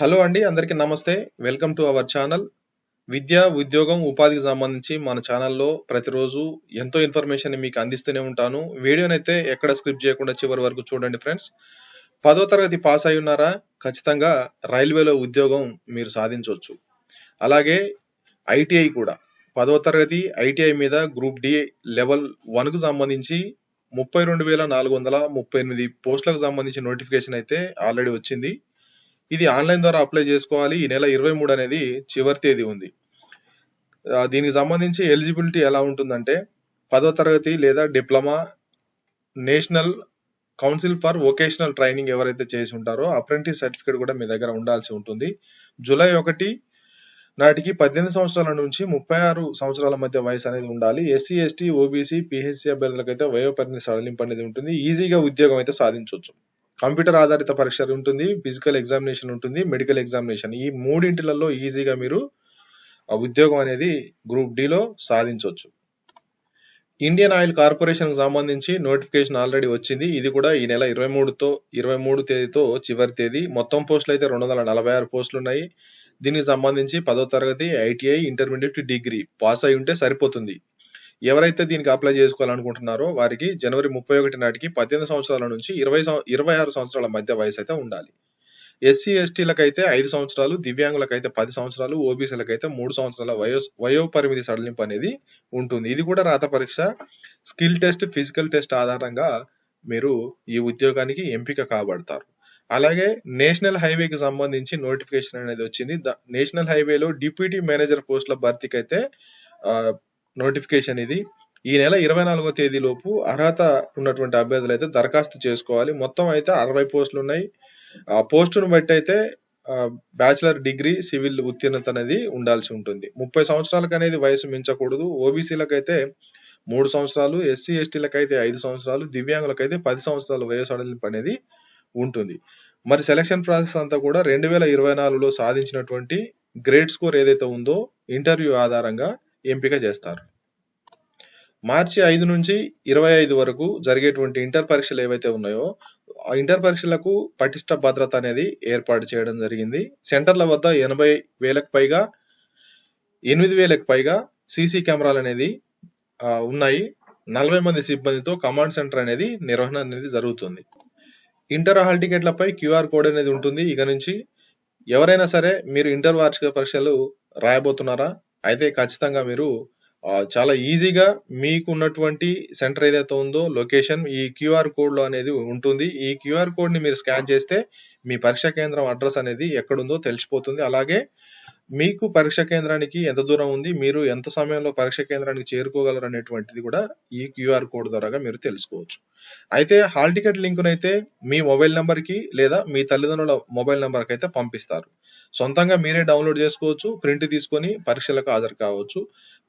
Hello అండి అందరికీ నమస్తే. Welcome to our channel. విద్య ఉద్యోగం ఉపాధికి సంబంధించి మన ఛానల్లో ప్రతిరోజు ఎంతో ఇన్ఫర్మేషన్ మీకు అందిస్తూనే ఉంటాను. వీడియోనైతే ఎక్కడ స్క్రిప్ట్ చేయకుండా చివరి వరకు చూడండి ఫ్రెండ్స్. పదో తరగతి పాస్ అయి ఉన్నారా? ఖచ్చితంగా రైల్వేలో ఉద్యోగం మీరు సాధించవచ్చు అలాగే ఐటీఐ కూడా. పదో తరగతి ఐటీఐ మీద గ్రూప్ డి లెవెల్ వన్కు సంబంధించి ముప్పై రెండు వేల నాలుగు వందల ముప్పై ఎనిమిది పోస్టులకు సంబంధించిన నోటిఫికేషన్ అయితే ఆల్రెడీ వచ్చింది. ఇది ఆన్లైన్ ద్వారా అప్లై చేసుకోవాలి. ఈ నెల ఇరవై మూడు అనేది చివరి తేదీ ఉంది. దీనికి సంబంధించి ఎలిజిబిలిటీ ఎలా ఉంటుందంటే పదో తరగతి లేదా diploma national council for vocational training ఎవరైతే చేసి ఉంటారో అప్రెంటిస్ సర్టిఫికేట్ కూడా మీ దగ్గర ఉండాల్సి ఉంటుంది. జూలై ఒకటి నాటికి పద్దెనిమిది సంవత్సరాల నుంచి ముప్పై ఆరు సంవత్సరాల మధ్య వయసు అనేది ఉండాలి. ఎస్సీ ఎస్టీ ఓబీసీ పిహెచ్సి అభ్యర్థులకు అయితే వయోపరిమితి సడలింపు అనేది ఉంటుంది. ఈజీగా ఉద్యోగం అయితే సాధించవచ్చు కంప్యూటర్ ఆధారిత పరీక్ష ఉంటుంది ఫిజికల్ ఎగ్జామినేషన్ ఉంటుంది మెడికల్ ఎగ్జామినేషన్ ఈ మూడింటిలలో ఈజీగా మీరు ఉద్యోగం అనేది గ్రూప్ డిలో సాధించవచ్చు. ఇండియన్ ఆయిల్ కార్పొరేషన్కి సంబంధించి నోటిఫికేషన్ ఆల్రెడీ వచ్చింది. ఇది కూడా ఈ నెల ఇరవై మూడుతో ఇరవై మూడు తేదీతో చివరి తేదీ. మొత్తం పోస్టులు అయితే రెండు వందల నలభై ఆరు పోస్టులు ఉన్నాయి. దీనికి సంబంధించి పదో తరగతి ఐటీఐ ఇంటర్మీడియట్ డిగ్రీ పాస్ అయి ఉంటే సరిపోతుంది. ఎవరైతే దీనికి అప్లై చేసుకోవాలనుకుంటున్నారో వారికి జనవరి ముప్పై ఒకటి నాటికి పద్దెనిమిది సంవత్సరాల నుంచి ఇరవై ఇరవై ఆరు సంవత్సరాల మధ్య వయసు అయితే ఉండాలి. ఎస్సీ ఎస్టీలకు అయితే ఐదు సంవత్సరాలు దివ్యాంగులకు అయితే పది సంవత్సరాలు ఓబీసీలకైతే మూడు సంవత్సరాల వయో వయోపరిమితి సడలింపు అనేది ఉంటుంది. ఇది కూడా రాత పరీక్ష. స్కిల్ టెస్ట్ ఫిజికల్ టెస్ట్ ఆధారంగా మీరు ఈ ఉద్యోగానికి ఎంపిక కాబడతారు. అలాగే నేషనల్ హైవేకి సంబంధించి నోటిఫికేషన్ అనేది వచ్చింది. ద- నేషనల్ హైవేలో డిప్యూటీ మేనేజర్ పోస్టుల భర్తీకి అయితే నోటిఫికేషన్ ఇది. ఈ నెల ఇరవై నాలుగో తేదీ లోపు అర్హత ఉన్నటువంటి అభ్యర్థులు అయితే దరఖాస్తు చేసుకోవాలి. మొత్తం అయితే అరవై పోస్టులు ఉన్నాయి. ఆ పోస్టును బట్టి అయితే బ్యాచిలర్ డిగ్రీ సివిల్ ఉత్తీర్ణత అనేది ఉండాల్సి ఉంటుంది. ముప్పై సంవత్సరాలకు అనేది వయసు మించకూడదు. ఓబీసీలకు అయితే మూడు సంవత్సరాలు ఎస్సీ ఎస్టీలకు అయితే ఐదు సంవత్సరాలు దివ్యాంగులకు అయితే పది సంవత్సరాలు వయసు అడలింపు అనేది ఉంటుంది. మరి సెలక్షన్ ప్రాసెస్ అంతా కూడా రెండు వేల ఇరవై నాలుగులో సాధించినటువంటి గ్రేడ్ స్కోర్ ఏదైతే ఉందో ఇంటర్వ్యూ ఆధారంగా ఎంపిక చేస్తారు. మార్చి ఐదు నుంచి ఇరవై ఐదు వరకు జరిగేటువంటి ఇంటర్ పరీక్షలు ఏవైతే ఉన్నాయో ఆ ఇంటర్ పరీక్షలకు పటిష్ట భద్రత అనేది ఏర్పాటు చేయడం జరిగింది. సెంటర్ల వద్ద ఎనభై వేలకు పైగా ఎనిమిది వేలకు పైగా సీసీ కెమెరాలు అనేది ఉన్నాయి. నలభై మంది సిబ్బందితో కమాండ్ సెంటర్ అనేది నిర్వహణ అనేది జరుగుతుంది. ఇంటర్ హాల్ టికెట్లపై క్యూఆర్ కోడ్ అనేది ఉంటుంది. ఇక నుంచి ఎవరైనా సరే మీరు ఇంటర్ వార్షిక పరీక్షలు రాయబోతున్నారా? అయితే ఖచ్చితంగా మీరు చాలా ఈజీగా మీకు ఉన్నటువంటి సెంటర్ ఏదైతే ఉందో లొకేషన్ ఈ క్యూఆర్ కోడ్లో అనేది ఉంటుంది. ఈ క్యూఆర్ కోడ్ని మీరు స్కాన్ చేస్తే మీ పరీక్ష కేంద్రం అడ్రస్ అనేది ఎక్కడుందో తెలిసిపోతుంది. అలాగే మీకు పరీక్ష కేంద్రానికి ఎంత దూరం ఉంది? మీరు ఎంత సమయంలో పరీక్ష కేంద్రానికి చేరుకోగలరు అనేటువంటిది కూడా ఈ క్యూఆర్ కోడ్ ద్వారా మీరు తెలుసుకోవచ్చు. అయితే హాల్ టికెట్ లింక్ అయితే మీ మొబైల్ నెంబర్కి లేదా మీ తల్లిదండ్రుల మొబైల్ నెంబర్కి అయితే పంపిస్తారు. సొంతంగా మీరే డౌన్లోడ్ చేసుకోవచ్చు ప్రింట్ తీసుకొని పరీక్షలకు హాజరు కావచ్చు.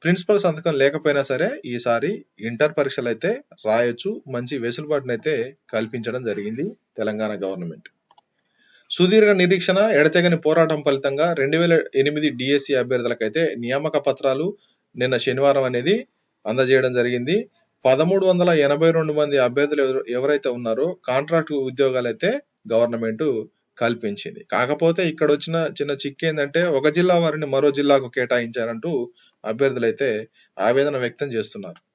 ప్రిన్సిపల్ సంతకం లేకపోయినా సరే ఈసారి ఇంటర్ పరీక్షలు అయితే రాయొచ్చు. మంచి వెసులుబాటునైతే కల్పించడం జరిగింది తెలంగాణ గవర్నమెంట్. సుదీర్ఘ నిరీక్షణ ఎడతెగని పోరాటం ఫలితంగా రెండు వేల ఎనిమిది డిఎస్సి అభ్యర్థులకైతే నియామక పత్రాలు నిన్న శనివారం అనేది అందజేయడం జరిగింది. పదమూడు వందల ఎనభై రెండు మంది అభ్యర్థులు ఎవరు- ఎవరైతే ఉన్నారో కాంట్రాక్ట్ ఉద్యోగాలు అయితే గవర్నమెంట్ కల్పించింది. కాకపోతే ఇక్కడ వచ్చిన చిన్న చిక్కు ఏంటంటే ఒక జిల్లా వారిని మరో జిల్లాకు కేటాయించారంటూ అభ్యర్థులైతే ఆవేదన వ్యక్తం చేస్తున్నారు.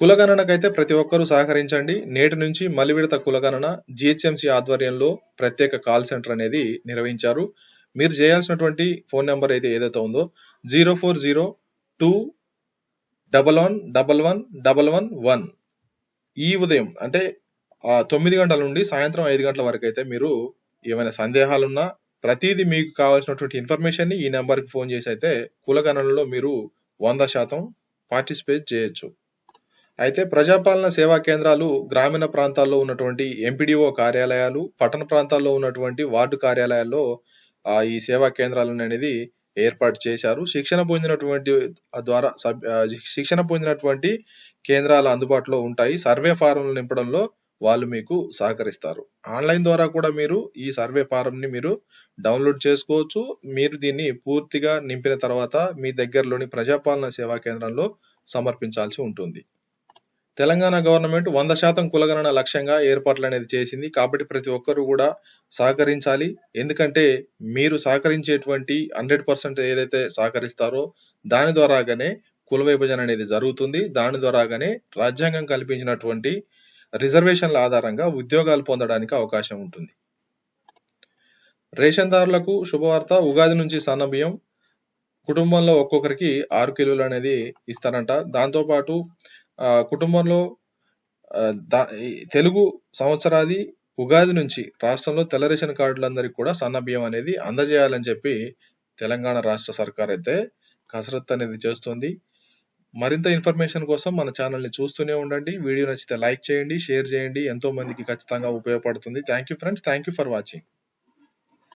కులగణనకైతే ప్రతి ఒక్కరూ సహకరించండి. నేటి నుంచి మలి విడత కులగణన జిహెచ్ఎంసి ఆధ్వర్యంలో ప్రత్యేక కాల్ సెంటర్ అనేది నిర్వహించారు. మీరు చేయాల్సినటువంటి ఫోన్ నెంబర్ అయితే ఏదైతే ఉందో zero four zero two double one double one double one one. ఈ ఉదయం అంటే తొమ్మిది గంటల నుండి సాయంత్రం ఐదు గంటల వరకు అయితే మీరు ఏమైనా సందేహాలున్నా ప్రతిదీ మీకు కావాల్సినటువంటి ఇన్ఫర్మేషన్ని ఈ నెంబర్కి ఫోన్ చేసి అయితే కులగణనలో మీరు వంద శాతం పార్టిసిపేట్ చేయొచ్చు. అయితే ప్రజాపాలన సేవా కేంద్రాలు గ్రామీణ ప్రాంతాల్లో ఉన్నటువంటి ఎంపీడీఓ కార్యాలయాలు పట్టణ ప్రాంతాల్లో ఉన్నటువంటి వార్డు కార్యాలయాల్లో ఈ సేవా కేంద్రాలను అనేది ఏర్పాటు చేశారు. శిక్షణ పొందినటువంటి ద్వారా సబ్- శిక్షణ పొందినటువంటి కేంద్రాలు అందుబాటులో ఉంటాయి. సర్వే ఫారంలు నింపడంలో వాళ్ళు మీకు సహకరిస్తారు. ఆన్లైన్ ద్వారా కూడా మీరు ఈ సర్వే ఫారంని మీరు డౌన్లోడ్ చేసుకోవచ్చు. మీరు దీన్ని పూర్తిగా నింపిన తర్వాత మీ దగ్గరలోని ప్రజాపాలన సేవా కేంద్రంలో సమర్పించాల్సి ఉంటుంది. తెలంగాణ గవర్నమెంట్ వంద శాతం కులగణన లక్ష్యంగా ఏర్పాట్లు అనేది చేసింది. కాబట్టి ప్రతి ఒక్కరు కూడా సహకరించాలి. ఎందుకంటే మీరు సహకరించేటువంటి హండ్రెడ్ పర్సెంట్ ఏదైతే సహకరిస్తారో దాని ద్వారాగానే కుల విభజన అనేది జరుగుతుంది. దాని ద్వారాగానే రాజ్యాంగం కల్పించినటువంటి రిజర్వేషన్ల ఆధారంగా ఉద్యోగాలు పొందడానికి అవకాశం ఉంటుంది. రేషన్దారులకు శుభవార్త ఉగాది నుంచి సన్నబియ్యం కుటుంబంలో ఒక్కొక్కరికి ఆరు కిలోలు అనేది ఇస్తారంట. దాంతో పాటు కుటుంబంలో దా- తెలుగు సంవత్సరాది ఉగాది నుంచి రాష్ట్రంలో తెల్ల రేషన్ కార్డులందరికీ కూడా సన్న బియ్యం అనేది అందజేయాలని చెప్పి తెలంగాణ రాష్ట్ర సర్కార్ అయితే కసరత్తు అనేది చేస్తుంది. మరింత ఇన్ఫర్మేషన్ కోసం మన ఛానల్ని చూస్తూనే ఉండండి. వీడియో నచ్చితే లైక్ చేయండి షేర్ చేయండి. ఎంతో మందికి ఖచ్చితంగా ఉపయోగపడుతుంది. Thank you friends. Thank you for watching.